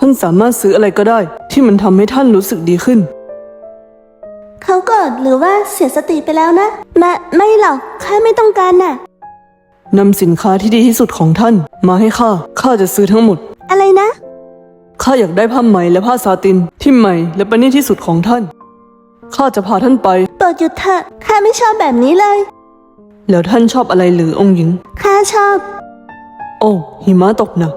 ท่านสามารถซื้ออะไรก็ได้ ที่มันทำให้ท่านรู้สึกดีขึ้น เขาโกรธหรือว่าเสียสติไปแล้วนะไม่ไม่หรอกข้าไม่ต้องการน่ะ นำสินค้าที่ดีที่สุดของท่าน มาให้ข้า ข้าจะซื้อทั้งหมด อะไรนะ ข้าอยากได้ผ้าไหมและผ้าซาติน ที่ใหม่และประณีตที่สุดของท่าน ข้าจะพาท่านไป โปรดหยุดเถอะข้าไม่ชอบแบบนี้เลย แล้วท่านชอบอะไรหรือองค์หญิง ข้าชอบ โอ้หิมะตกหนัก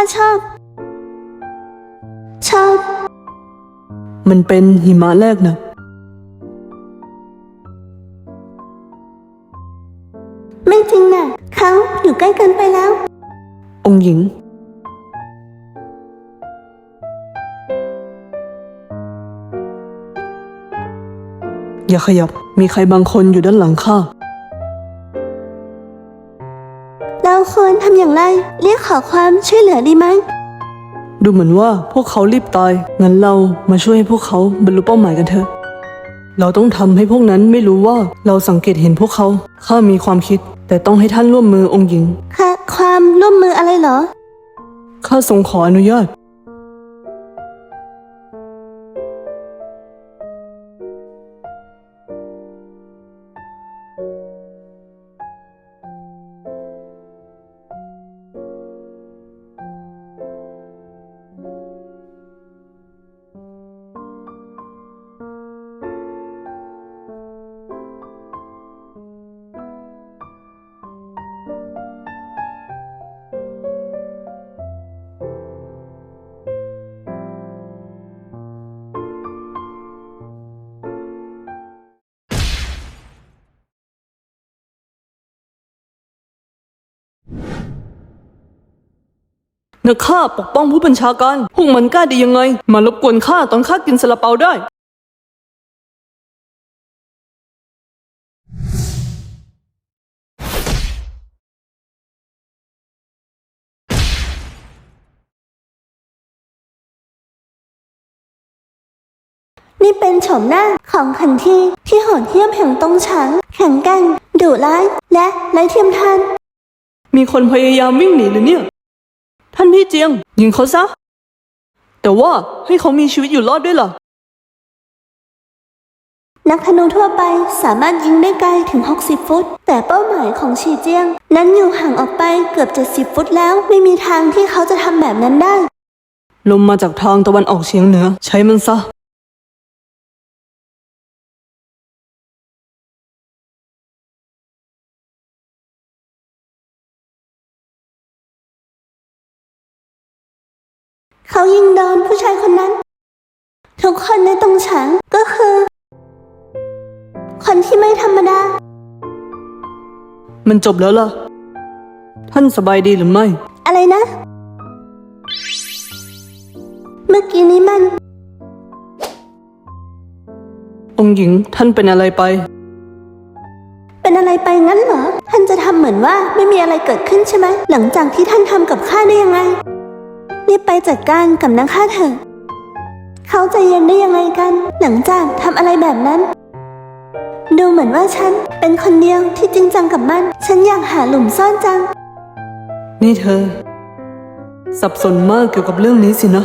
ข้าชอบ ชอบ มันเป็นหิมะแรกนะ ไม่จริงน่ะเขาอยู่ใกล้เกินไปแล้ว องค์หญิง อย่าขยับ มีใครบางคนอยู่ด้านหลังข้า ควรทำอย่างไร เรียกขอความช่วยเหลือดีไหมดูเหมือนว่าพวกเขารีบตาย งั้นเรามาช่วยให้พวกเขาบรรลุเป้าหมายกันเถอะ เราต้องทำให้พวกนั้นไม่รู้ว่าเราสังเกตเห็นพวกเขา ข้ามีความคิด แต่ต้องให้ท่านร่วมมือองค์หญิง ค่ะ ความร่วมมืออะไรเหรอ ข้าทรงขออนุญาต นะข้าปกป้องผู้บัญชาการ พวกมันกล้าดียังไง มารบกวนข้าตอนข้ากินซาลาเปาได้ นี่เป็นโฉมหน้าของขันทีที่โหดเหี้ยมแห่งตรงฉางแข็งแกร่งดุร้าย และไร้เทียมทาน มีคนพยายามวิ่งหนีหรือเนี่ย ท่านพี่เจียง ยิงเขาซะ แต่ว่าให้เขามีชีวิตอยู่รอดด้วยล่ะ นักธนูทั่วไปสามารถยิงได้ไกลถึง 60 ฟุต แต่เป้าหมายของชีเจียง นั้นอยู่ห่างออกไปเกือบ 70 ฟุตแล้ว ไม่มีทางที่เขาจะทำแบบนั้นได้ ลมมาจากทางตะวันออกเฉียงเหนือ ใช้มันซะ เขายิงโดนผู้ชายคนนั้น ทุกคนในตรงฉางก็คือ คนที่ไม่ธรรมดา มันจบแล้วล่ะ ท่านสบายดีหรือไม่ อะไรนะ เมื่อกี้นี้มัน องค์หญิงท่านเป็นอะไรไป เป็นอะไรไปงั้นเหรอ ท่านจะทำเหมือนว่าไม่มีอะไรเกิดขึ้นใช่ไหม หลังจากที่ท่านทำกับข้าได้ยังไง รีบไปจัดการกับนางฆ่าเถอะ เขาใจเย็นได้ยังไงกัน หลังจากทำอะไรแบบนั้น ดูเหมือนว่าฉันเป็นคนเดียวที่จริงจังกับมัน ฉันอยากหาหลุมซ่อนจัง นี่เธอ สับสนมากเกี่ยวกับเรื่องนี้สินะ